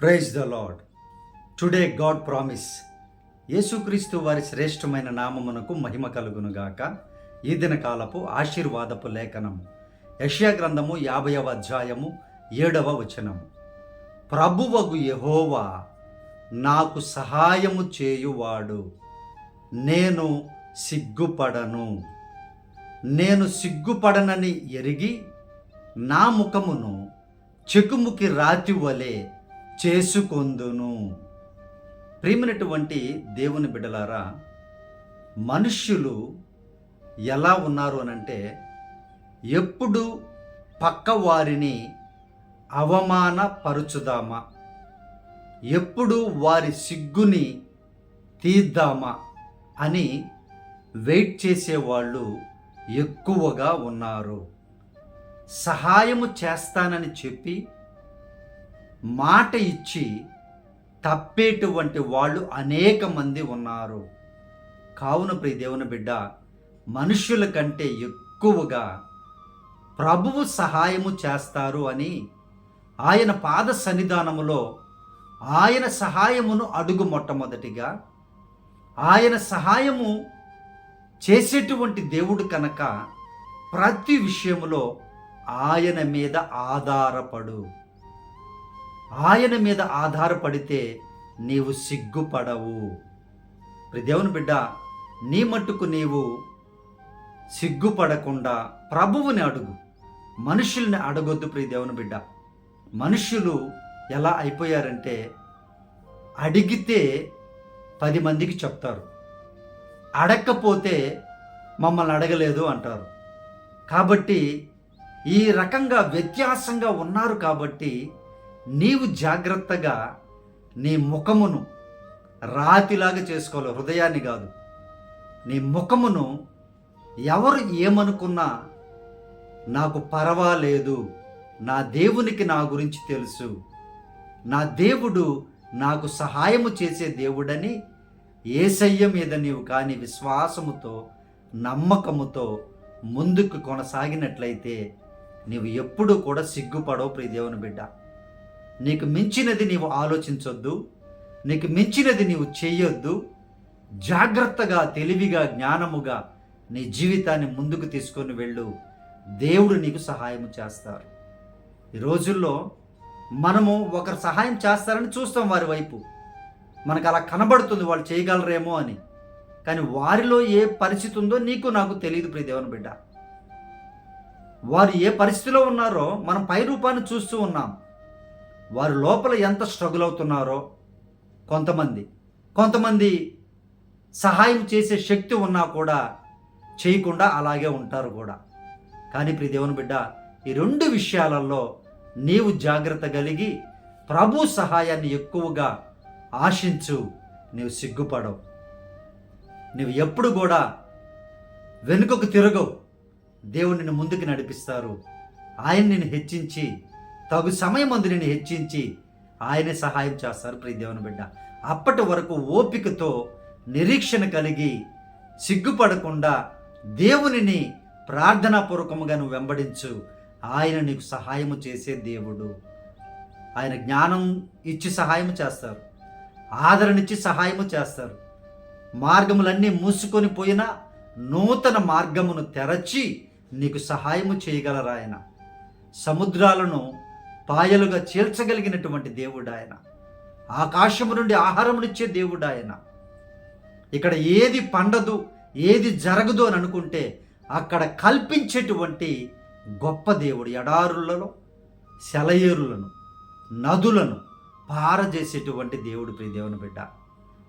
Praise the Lord today God promise. యేసుక్రీస్తు వారి శ్రేష్టమైన నామమునకు మహిమ కలుగునుగాక. ఈ దినకాలపు ఆశీర్వాదపు లేఖనం. యష్యా గ్రంథము యాభైవ అధ్యాయము ఏడవ వచనము. ప్రభువగు యహోవా నాకు సహాయము చేయువాడు. నేను సిగ్గుపడను. నేను సిగ్గుపడనని ఎరిగి నా ముఖమును చెకుముకి రాతి వలె చేసుకొందును. ప్రియమైనటువంటి దేవుని బిడ్డలారా మనుష్యులు ఎలా ఉన్నారు అనంటే ఎప్పుడు పక్క వారిని అవమానపరుచుదామా? ఎప్పుడు వారి సిగ్గుని తీద్దామా? అని వెయిట్ చేసేవాళ్ళు ఎక్కువగా ఉన్నారు. సహాయము చేస్తానని చెప్పి మాట ఇచ్చి తప్పేటువంటి వాళ్ళు అనేక మంది ఉన్నారు. కావున ప్రియ దేవుని బిడ్డ మనుష్యుల కంటే ఎక్కువగా ప్రభువు సహాయము చేస్తారు అని ఆయన పాద సన్నిధానములో ఆయన సహాయమును అడుగు మొట్టమొదటిగా ఆయన సహాయము చేసేటువంటి దేవుడు కనుక ప్రతి విషయములో ఆయన మీద ఆధారపడు. ఆయన మీద ఆధారపడితే నీవు సిగ్గుపడవు. ప్రియ దేవుని బిడ్డ నీ మట్టుకు నీవు సిగ్గుపడకుండా ప్రభువుని అడుగు. మనుషుల్ని అడగొద్దు ప్రియ దేవుని బిడ్డ. మనుషులు ఎలా అయిపోయారంటే అడిగితే పది మందికి చెప్తారు. అడగకపోతే మమ్మల్ని అడగలేదు అంటారు. కాబట్టి ఈ రకంగా వ్యత్యాసంగా ఉన్నారు కాబట్టి నీవు జాగ్రత్తగా నీ ముఖమును రాతిలాగా చేసుకోవాలి. హృదయాన్ని కాదు. నీ ముఖమును ఎవరు ఏమనుకున్నా నాకు పర్వాలేదు. నా దేవునికి నా గురించి తెలుసు. నా దేవుడు నాకు సహాయము చేసే దేవుడని ఏసయ్య మీద నీవు కానీ విశ్వాసముతో నమ్మకముతో ముందుకు కొనసాగినట్లయితే నీవు ఎప్పుడూ కూడా సిగ్గుపడవు ప్రియ దేవుని బిడ్డ. నీకు మించినది నీవు ఆలోచించొద్దు నీకు మించినది నీవు చెయ్యొద్దు. జాగ్రత్తగా తెలివిగా జ్ఞానముగా నీ జీవితాన్ని ముందుకు తీసుకొని వెళ్ళు. దేవుడు నీకు సహాయం చేస్తారు. ఈ రోజుల్లో మనము ఒకరు సహాయం చేస్తారని చూస్తాం వారి వైపు. మనకు అలా కనబడుతుంది వాళ్ళు చేయగలరేమో అని. కానీ వారిలో ఏ పరిస్థితి ఉందో నీకు నాకు తెలియదు ప్రియ దేవుని బిడ్డ. వారు ఏ పరిస్థితిలో ఉన్నారో మనం పై రూపాన్ని చూస్తూ ఉన్నాం. వారు లోపల ఎంత స్ట్రగుల్ అవుతున్నారో కొంతమంది కొంతమంది సహాయం చేసే శక్తి ఉన్నా కూడా చేయకుండా అలాగే ఉంటారు కూడా. కానీ ప్రియ దేవుని బిడ్డ ఈ రెండు విషయాలలో నీవు జాగ్రత్త కలిగి ప్రభు సహాయాన్ని ఎక్కువగా ఆశించు నీవు సిగ్గుపడవు. నీవు ఎప్పుడు కూడా వెనుకకు తిరగవు. దేవుడు నిన్ను ముందుకు నడిపిస్తారు. ఆయన నిన్ను హెచ్చించి తగు సమయం అందు హెచ్చించి ఆయనే సహాయం చేస్తారు ప్రియదేవుని బిడ్డ. అప్పటి వరకు ఓపికతో నిరీక్షణ కలిగి సిగ్గుపడకుండా దేవునిని ప్రార్థనాపూర్వకముగా నువ్వు వెంబడించు. ఆయన నీకు సహాయము చేసే దేవుడు. ఆయన జ్ఞానం ఇచ్చి సహాయం చేస్తారు. ఆదరణిచ్చి సహాయము చేస్తారు. మార్గములన్నీ మూసుకొని పోయినా నూతన మార్గమును తెరచి నీకు సహాయము చేయగలరాయన. సముద్రాలను పాయలుగా చేర్చగలిగినటువంటి దేవుడు ఆయన ఆకాశము నుండి ఆహారమునిచ్చే దేవుడు ఆయన ఇక్కడ ఏది పండదు ఏది జరగదు అని అనుకుంటే అక్కడ కల్పించేటువంటి గొప్ప దేవుడు ఎడారులలో సెలయేరులను నదులను పారజేసేటువంటి దేవుడు ప్రియ దేవుని బిడ్డ.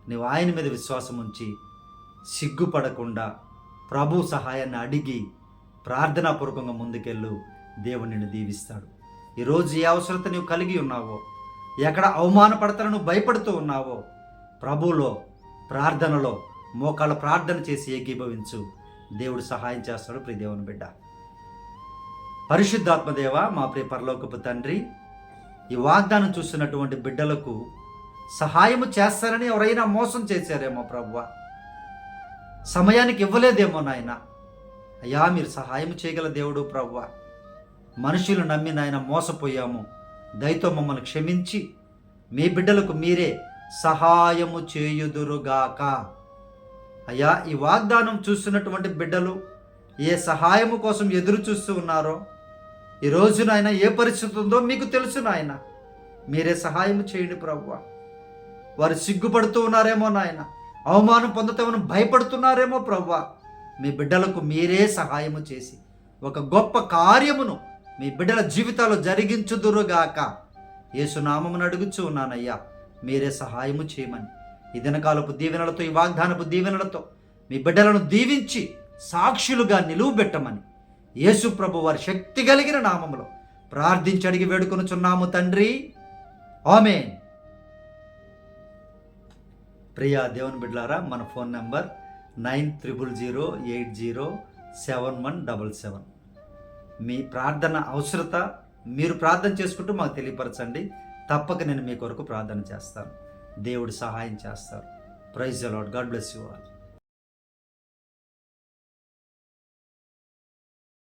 నువ్వు ఆయన మీద విశ్వాసం ఉంచి సిగ్గుపడకుండా ప్రభు సహాయాన్ని అడిగి ప్రార్థనాపూర్వకంగా ముందుకెళ్ళు. దేవుడు నిన్ను దీవిస్తాడు. ఈరోజు ఏ అవసరత నువ్వు కలిగి ఉన్నావో? ఎక్కడ అవమానపడతానో భయపడుతూ ఉన్నావో? ప్రభులో ప్రార్థనలో మోకాళ్ళ ప్రార్థన చేసి ఏకీభవించు. దేవుడు సహాయం చేస్తాడు ప్రియదేవుని బిడ్డ. పరిశుద్ధాత్మదేవ మా ప్రియ పరలోకపు తండ్రి ఈ వాగ్దానం చూస్తున్నటువంటి బిడ్డలకు సహాయము చేస్తారని ఎవరైనా మోసం చేశారేమో ప్రభువ? సమయానికి ఇవ్వలేదేమో నాయన? అయ్యా మీరు సహాయం చేయగల దేవుడు ప్రభువ? మనుషులు నమ్మి నాయన మోసపోయాము. దయతో మమ్మల్ని క్షమించి మీ బిడ్డలకు మీరే సహాయము చేయుదురుగాక. అయ్యా ఈ వాగ్దానం చూస్తున్నటువంటి బిడ్డలు ఏ సహాయము కోసం ఎదురు చూస్తూ ఉన్నారో ఈ రోజు నాయన ఏ పరిస్థితి ఉందో మీకు తెలుసు నాయన. మీరే సహాయం చేయండి ప్రభువ. వారు సిగ్గుపడుతూ ఉన్నారేమో నాయన. అవమానం పొందుతామని భయపడుతున్నారేమో ప్రభువ. మీ బిడ్డలకు మీరే సహాయము చేసి ఒక గొప్ప కార్యమును మీ బిడ్డల జీవితాలు జరిగించుదురుగాక. ఏసునామమును అడుగుచు ఉన్నానయ్యా మీరే సహాయము చేయమని. ఈ దినకాలపు దీవెనలతో ఈ వాగ్దానపు దీవెనలతో మీ బిడ్డలను దీవించి సాక్షులుగా నిలువు పెట్టమని. యేసు ప్రభు వారి శక్తి కలిగిన నామములో ప్రార్థించి అడిగి వేడుకొనుచున్నాము తండ్రి. ఆమె ప్రియా దేవుని బిడ్డలారా మన phone number nine triple zero eight zero seven one double seven. మీ ప్రార్థన అవసరత మీరు ప్రార్థన చేసుకుంటూ మాకు తెలియపరచండి. తప్పక నేను మీ కొరకు ప్రార్థన చేస్తాను. దేవుడు సహాయం చేస్తారు. ప్రైజ్ అలాడ్ గాడ్ బ్లెస్ యూ ఆల్